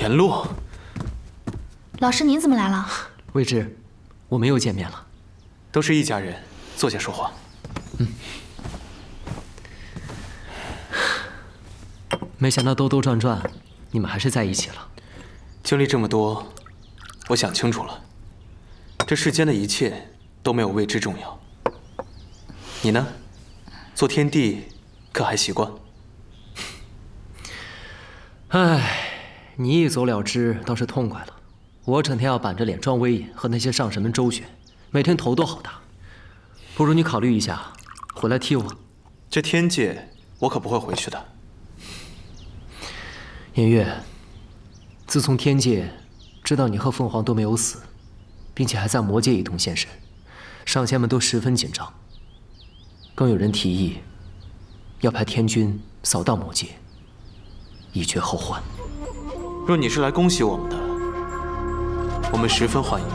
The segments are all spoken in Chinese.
颜洛，老师您怎么来了？未知，我们又见面了。都是一家人，坐下说话。嗯。没想到兜兜转转，你们还是在一起了。经历这么多，我想清楚了，这世间的一切都没有未知重要。你呢？做天帝可还习惯？唉，你一走了之倒是痛快了。我整天要板着脸装威严，和那些上神们周旋，每天头都好大。不如你考虑一下，回来替我。这天界，我可不会回去的。颜月，自从天界知道你和凤凰都没有死，并且还在魔界一同现身，上仙们都十分紧张。更有人提议，要派天君扫荡魔界，以绝后患。若你是来恭喜我们的，我们十分欢迎；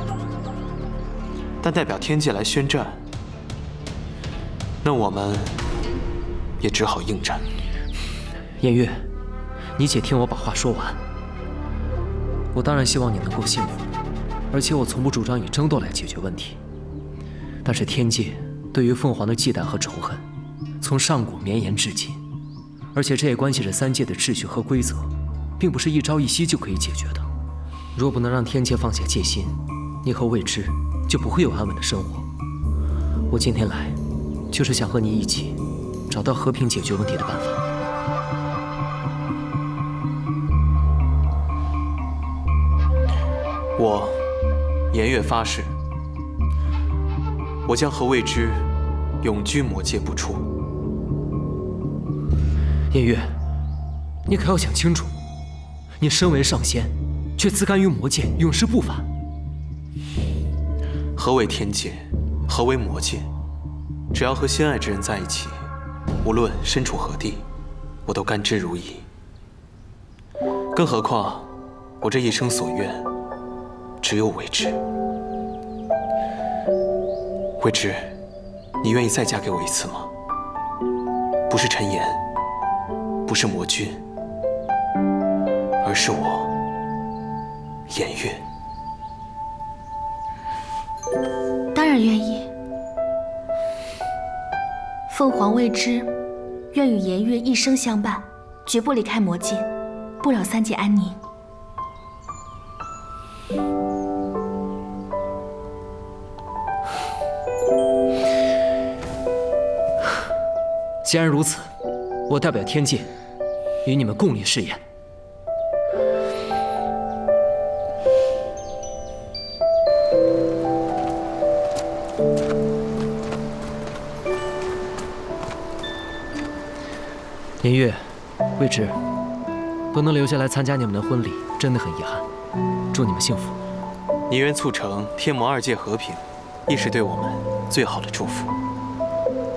但代表天界来宣战，那我们也只好应战。颜月。你且听我把话说完。我当然希望你能够幸福，而且我从不主张以争斗来解决问题。但是天界对于凤凰的忌惮和仇恨，从上古绵延至今，而且这也关系着三界的秩序和规则，并不是一朝一夕就可以解决的。若不能让天界放下戒心，你和未知就不会有安稳的生活。我今天来，就是想和你一起，找到和平解决问题的办法。我，颜月发誓，我将和未知永居魔界不出。颜月，你可要想清楚，你身为上仙，却自甘于魔界，永世不返。何为天界？何为魔界？只要和心爱之人在一起，无论身处何地，我都甘之如饴。更何况，我这一生所愿。只有未知，未知，你愿意再嫁给我一次吗？不是陈岩，不是魔君，是我颜月。当然愿意。凤凰未知，愿与颜月一生相伴，绝不离开魔界，不扰三界安宁。既然如此，我代表天界，与你们共立誓言。颜月、未知，不能留下来参加你们的婚礼，真的很遗憾。祝你们幸福。你愿促成天魔二界和平，亦是对我们最好的祝福。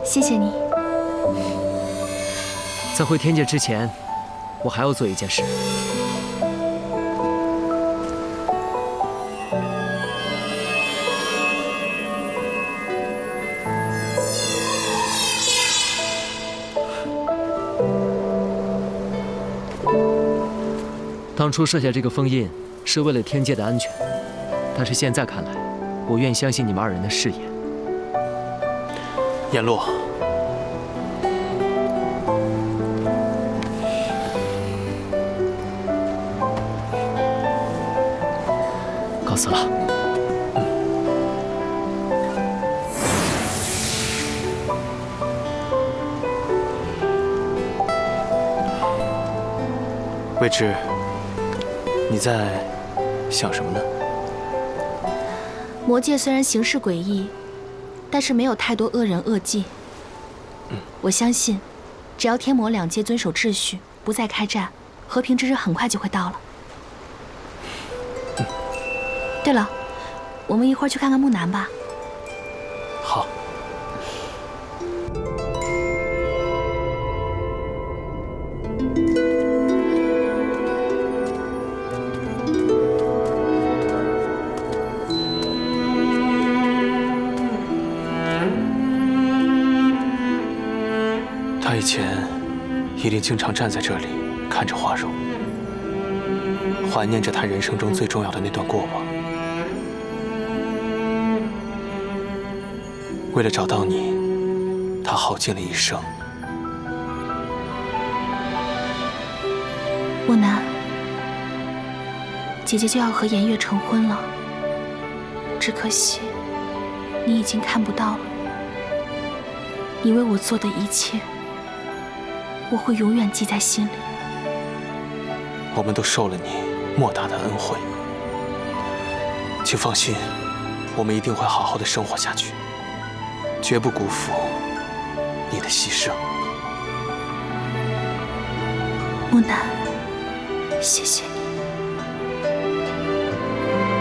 谢谢你。在回天界之前，我还要做一件事。当初设下这个封印，是为了天界的安全，但是现在看来，我愿意相信你们二人的誓言。颜洛。告辞了。未知，你在想什么呢？魔界虽然形势诡异，但是没有太多恶人恶迹。我相信，只要天魔两界遵守秩序，不再开战，和平之日很快就会到了。对了，我们一会儿去看看木南吧。好。他以前一定经常站在这里看着花容。怀念着他人生中最重要的那段过往。为了找到你，他耗尽了一生。木南，姐姐就要和颜月成婚了，只可惜你已经看不到了。你为我做的一切，我会永远记在心里。我们都受了你莫大的恩惠，请放心，我们一定会好好的生活下去，绝不辜负你的牺牲。木南，谢谢你。